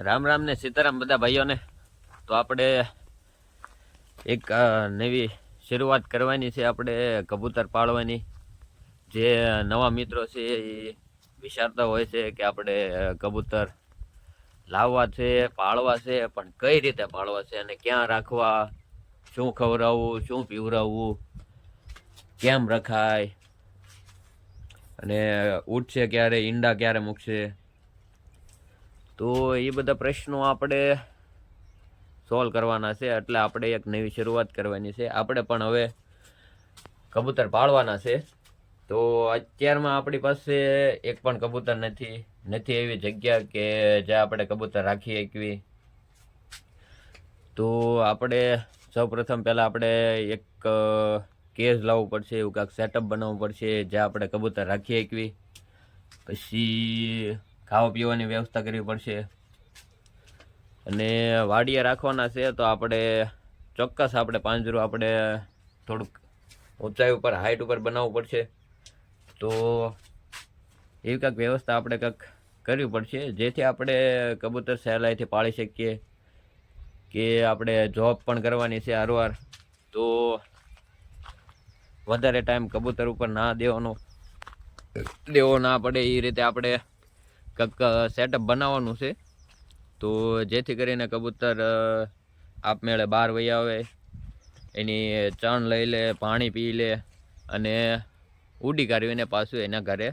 રામ રામ ને સીતારામ બધા ભાઈઓને. તો આપણે એક નવી શરૂઆત કરવાની છે આપણે કબૂતર પાળવાની. જે નવા મિત્રો છે એ વિચારતા હોય છે કે આપણે કબૂતર લાવવા છે, પાળવા છે, પણ કઈ રીતે પાળવા છે અને ક્યાં રાખવા, શું ખવડાવવું, શું પીવડાવવું, કેમ રખાય, અને ઉઠશે ક્યારે, ઈંડા ક્યારે મૂકશે તો એ બધા પ્રશ્નો આપણે સોલ્વ કરવાના છે. એટલે આપણે એક નવી શરૂઆત કરવાની છે. આપણે પણ હવે કબૂતર પાળવાના છે. તો અત્યારમાં આપણી પાસે એક પણ કબૂતર નથી. નથી એવી જગ્યા કે જ્યાં આપણે કબૂતર રાખી શકીએ. તો આપણે સૌપ્રથમ પહેલાં આપણે એક કેસ લાવવું પડશે. એવું કાંઈક સેટઅપ બનાવવું પડશે જ્યાં આપણે કબૂતર રાખી શકીએ. પછી ખાવા પીવાની વ્યવસ્થા કરવી પડશે. અને વાડીએ રાખવાના છે તો આપણે ચોક્કસ આપણે પાંજરું આપણે થોડુંક ઊંચાઈ ઉપર હાઈટ ઉપર બનાવવું પડશે. તો એવી કાંઈક વ્યવસ્થા આપણે કંઈક કરવી પડશે, જેથી આપણે કબૂતર સહેલાઈથી પાળી શકીએ કે આપણે જોબ પણ કરવાની છે હારવાર. તો વધારે ટાઈમ કબૂતર ઉપર ના દેવાનો, દેવો ના પડે, એ રીતે આપણે કંઈક સેટઅપ બનાવવાનું છે. તો જેથી કરીને કબૂતર આપમેળે બહાર વહી આવે, એની ચણ લઈ લે, પાણી પી લે અને ઉડી કાઢવીને પાછું એના ઘરે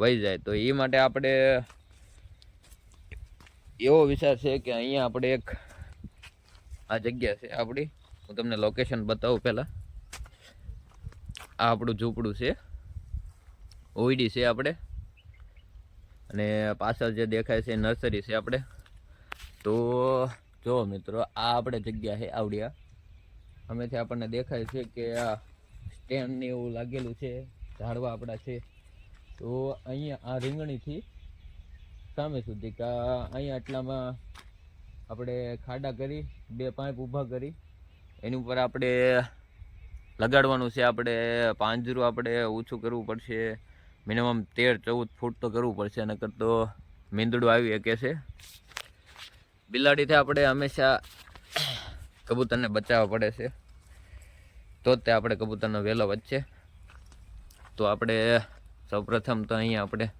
વહી જાય. તો એ માટે આપણે એવો વિચાર છે કે અહીંયા આપણે એક આ જગ્યા છે આપણી. હું તમને લોકેશન બતાવું પહેલાં. આ આપણું ઝૂંપડું છે. ઓઈડી છે આપણે. અને પાછળ જે દેખાય છે નર્સરી છે આપણે. તો જો મિત્રો, આ આપણે જગ્યા છે આવડિયા. અમેથી આપણને દેખાય છે કે આ સ્ટેન્ડ ને એવું લાગેલું છે, ઝાડવા આપણા છે. તો અહીંયા આ રીંગણીથી સામે સુધી કે અહીંયા આટલામાં આપણે ખાડા કરી, બે પાઇપ ઊભા કરી. એની ઉપર આપણે લગાડવાનું છે, આપણે પાંજરું આપણે ઓછું કરવું પડશે. મિનિમમ તેર, ચૌદ ફૂટ તો કરવું પડશે, નકર તો મીંદડું આવી શકે છે. બિલાડીથી આપણે હંમેશા કબૂતરને બચાવવા પડે છે. તો તે આપણે કબૂતરનો વહેલો વચ્ચે તો આપણે સૌપ્રથમ તો અહીંયા આપણે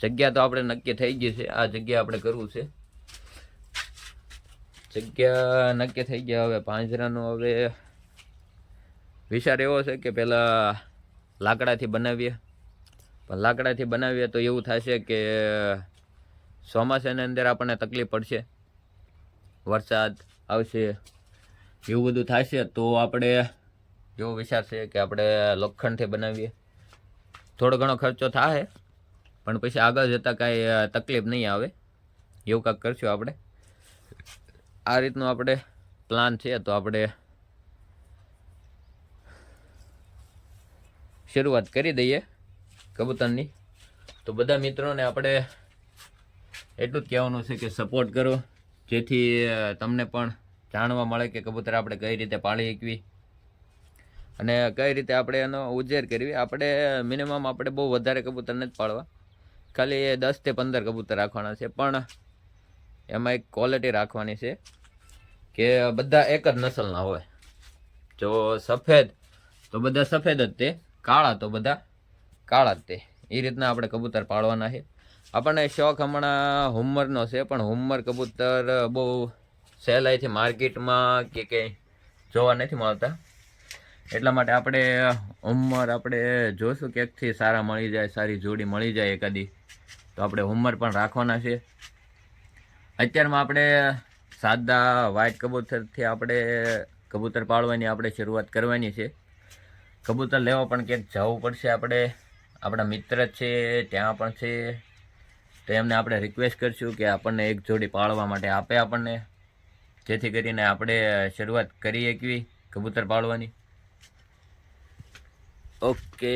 જગ્યા તો આપણે નક્કી થઈ ગઈ છે. આ જગ્યા આપણે કરવું છે. જગ્યા નક્કી થઈ ગયા. હવે પાંજરાનો હવે વિચાર એવો છે કે પહેલાં લાકડાથી બનાવીએ. પણ લાકડાથી બનાવીએ તો એવું થશે કે ચોમાસાની અંદર આપણને તકલીફ પડશે. વરસાદ આવશે, એવું બધું થશે તો આપણે એવો વિચાર છે કે આપણે લોખંડથી બનાવીએ. થોડો ઘણો ખર્ચો થાય પણ પછી આગળ જતાં કાંઈ તકલીફ નહીં આવે. એવું કાંઈક કરશું આપણે. આ રીતનું આપણે પ્લાન છે તો આપણે શરૂઆત કરી દઈએ. કબૂતરની. તો બધા મિત્રોને આપણે એટલું જ કહેવાનું છે કે સપોર્ટ કરો. જેથી તમને પણ જાણવા મળે કે કબૂતર આપણે કઈ રીતે પાળી શકવી. અને કઈ રીતે આપણે એનો ઉજેર કરવી. આપણે મિનિમમ આપણે બહુ વધારે કબૂતર નથી પાળવા. ખાલી દસથી પંદર કબૂતર રાખવાના છે. પણ એમાં એક ક્વોલિટી રાખવાની છે કે બધા એક જ નસલના હોય. જો સફેદ, તો બધા સફેદ જ તે. કાળા તો બધા કાળા તે. એ રીતના આપણે કબૂતર પાળવાના છે. આપણને શોખ હમણાં હુમ્મરનો છે, પણ હુમ્મર કબૂતર બહુ સહેલાઈથી માર્કેટમાં કે કંઈ જોવા નથી મળતા. એટલા માટે આપણે હુમ્મર આપણે જોશું ક્યાંકથી સારા મળી જાય, સારી જોડી મળી જાય એકાદી. તો આપણે હુમ્મર પણ રાખવાના છે. અત્યારમાં આપણે સાદા વ્હાઇટ કબૂતરથી આપણે કબૂતર પાળવાની આપણે શરૂઆત કરવાની છે. કબૂતર લેવા પણ ક્યાંક જવું પડશે આપણે. આપણા મિત્ર છે, ત્યાં પણ છે. તો એમને આપણે રિક્વેસ્ટ કરશું કે આપણને એક જોડી પાળવા માટે આપે આપણને. જેથી કરીને આપણે શરૂઆત કરી શકીએ કબૂતર પાળવાની ઓકે